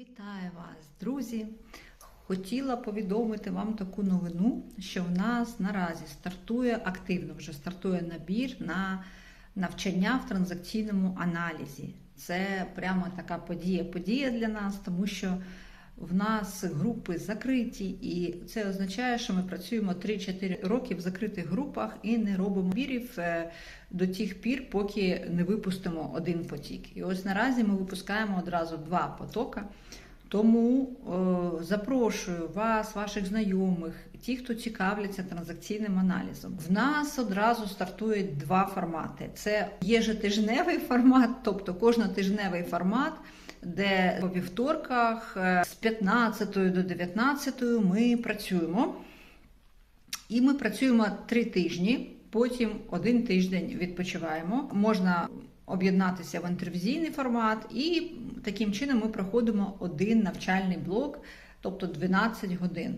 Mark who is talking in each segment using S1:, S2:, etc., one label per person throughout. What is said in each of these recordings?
S1: Вітаю вас, друзі! Хотіла повідомити вам таку новину, що в нас наразі стартує активно, вже стартує набір на навчання в транзакційному аналізі. Це прямо така подія, подія для нас, тому що в нас групи закриті, і це означає, що ми працюємо 3-4 роки в закритих групах і не робимо бірів е, до тих пір, поки не випустимо один потік. І ось наразі ми випускаємо одразу два потока. Тому е, запрошую вас, ваших знайомих, ті, хто цікавляться транзакційним аналізом. В нас одразу стартують два формати: це єжетижневий формат, тобто кожнотижневий формат, де по вівторках е, з 15 до 19 ми працюємо. І ми працюємо три тижні, потім один тиждень відпочиваємо. Можна об'єднатися в інтервізійний формат, і таким чином ми проходимо один навчальний блок, тобто 12 годин.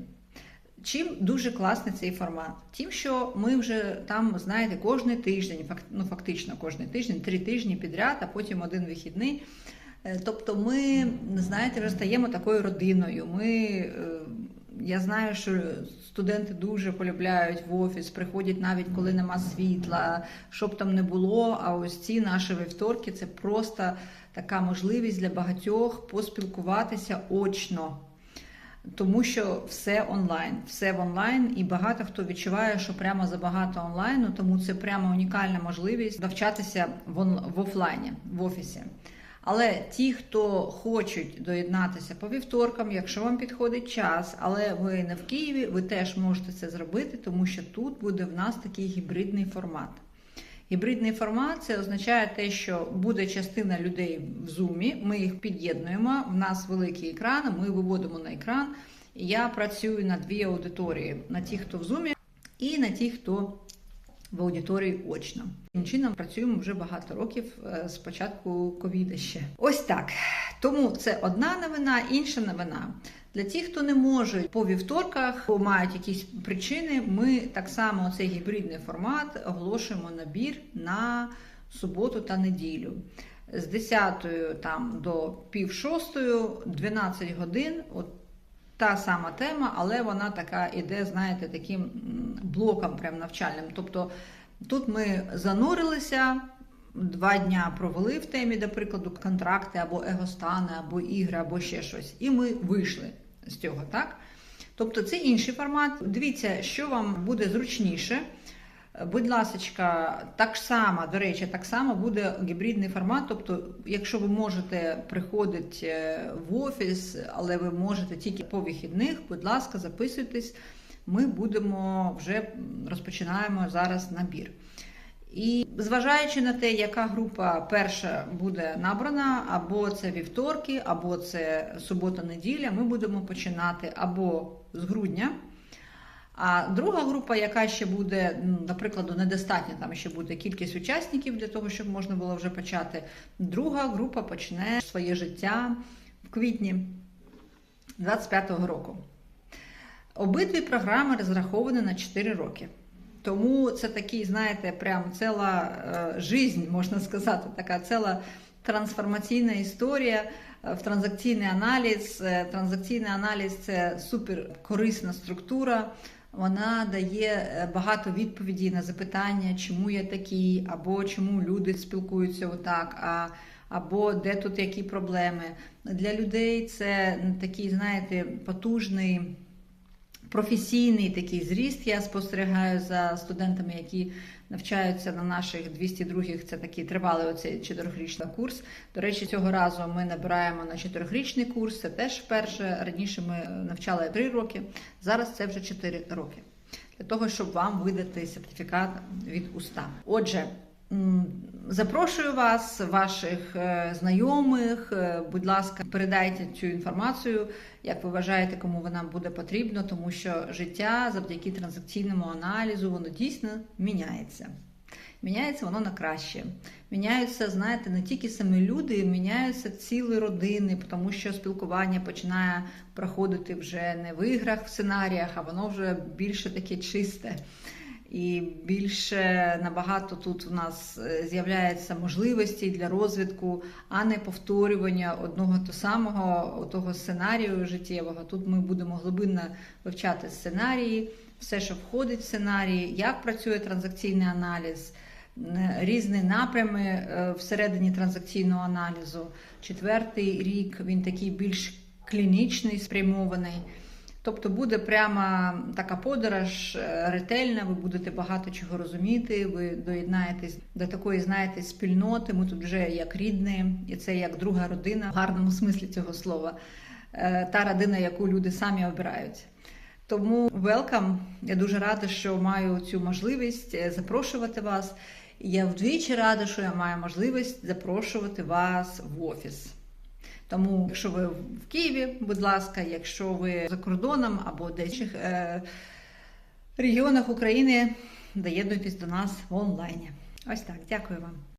S1: Чим дуже класний цей формат? Тим, що ми вже там, знаєте, кожен тиждень, ну фактично кожен тиждень, три тижні підряд, а потім один вихідний. Е, Тобто ми, знаєте, вже стаємо такою родиною. Ми, е, я знаю, що студенти дуже полюбляють в офіс, приходять навіть коли нема світла, щоб там не було. А ось ці наші вівторки це просто така можливість для багатьох поспілкуватися очно. Тому що все онлайн, все в онлайн, і багато хто відчуває, що прямо забагато онлайну, тому це прямо унікальна можливість навчатися в, офлайні, в офісі. Але ті, хто хочуть доєднатися по вівторкам, якщо вам підходить час, але ви не в Києві, ви теж можете це зробити, тому що тут буде в нас такий гібридний формат. Гібридний формат це означає те, що буде частина людей в зумі. Ми їх під'єднуємо. В нас великий екран, ми виводимо на екран. Я працюю на дві аудиторії: на ті, хто в зумі, і на ті, хто в аудиторії очно. Таким чином працюємо вже багато років е, з початку ковіда ще. Ось так. Тому це одна новина, інша новина. Для тих, хто не може по вівторках, бо мають якісь причини, ми так само цей гібридний формат оголошуємо набір на суботу та неділю. З 10 там до пів шостої, 12 годин. От та сама тема, але вона така іде, знаєте, таким блоком прям навчальним. Тобто тут ми занурилися, два дня провели в темі, до прикладу, контракти або егостани, або ігри, або ще щось. І ми вийшли з цього, так? Тобто це інший формат. Дивіться, що вам буде зручніше. Будь ласка, так само, до речі, так само буде гібридний формат. Тобто, якщо ви можете приходити е, в офіс, але ви можете тільки по вихідних, будь ласка, записуйтесь. Ми будемо вже розпочинаємо зараз набір. І зважаючи на те, яка група перша буде набрана, або це вівторки, або це субота-неділя, ми будемо починати або з грудня. А друга група, яка ще буде, ну, наприклад, недостатня, там ще буде кількість учасників для того, щоб можна було вже почати. Друга група почне своє життя в квітні 25-го року. Обидві програми розраховані на 4 роки. Тому це такий, знаєте, прям ціла е, жизнь, можна сказати, така ціла трансформаційна історія е, в транзакційний аналіз. Е, Транзакційний аналіз це супер корисна структура. Вона дає е, багато відповідей на запитання, чому я такий, або чому люди спілкуються отак, а, або де тут які проблеми. Для людей це такий, знаєте, потужний професійний такий зріст. Я спостерігаю за студентами, які навчаються на наших 202-х, Це такий тривалий оцей чотирьохрічний курс. До речі, цього разу ми набираємо на чотирьохрічний курс. Це теж вперше. Раніше ми навчали 3 роки, зараз це вже 4 роки. Для того, щоб вам видати сертифікат від УСТА. Отже, запрошую вас, ваших е, знайомих. е, Будь ласка, передайте цю інформацію, як ви вважаєте, кому вона буде потрібна, тому що життя завдяки транзакційному аналізу воно дійсно міняється. Міняється воно на краще. Міняються, знаєте, не тільки самі люди, міняються цілі родини, тому що спілкування починає проходити вже не в іграх, в сценаріях, а воно вже більше таке чисте. І більше набагато тут у нас е, з'являється можливостей для розвитку, а не повторювання одного то самого того сценарію життєвого. Тут ми будемо глибинно вивчати сценарії, все, що входить в сценарії, як працює транзакційний аналіз. Різні напрями е, всередині транзакційного аналізу. Четвертий рік він такий більш клінічний, спрямований. Тобто буде прямо така подорож е, ретельна, ви будете багато чого розуміти, ви доєднаєтесь до такої, знаєте, спільноти. Ми тут вже як рідні, і це як друга родина в гарному смислі цього слова. Е, Та родина, яку люди самі обирають. Тому welcome. Я дуже рада, що маю цю можливість е, запрошувати вас. Я вдвічі рада, що я маю можливість запрошувати вас в офіс. Тому, якщо ви в Києві, будь ласка, якщо ви за кордоном або десь інших е, регіонах України, доєднуйтесь до нас в онлайні. Ось так, дякую вам.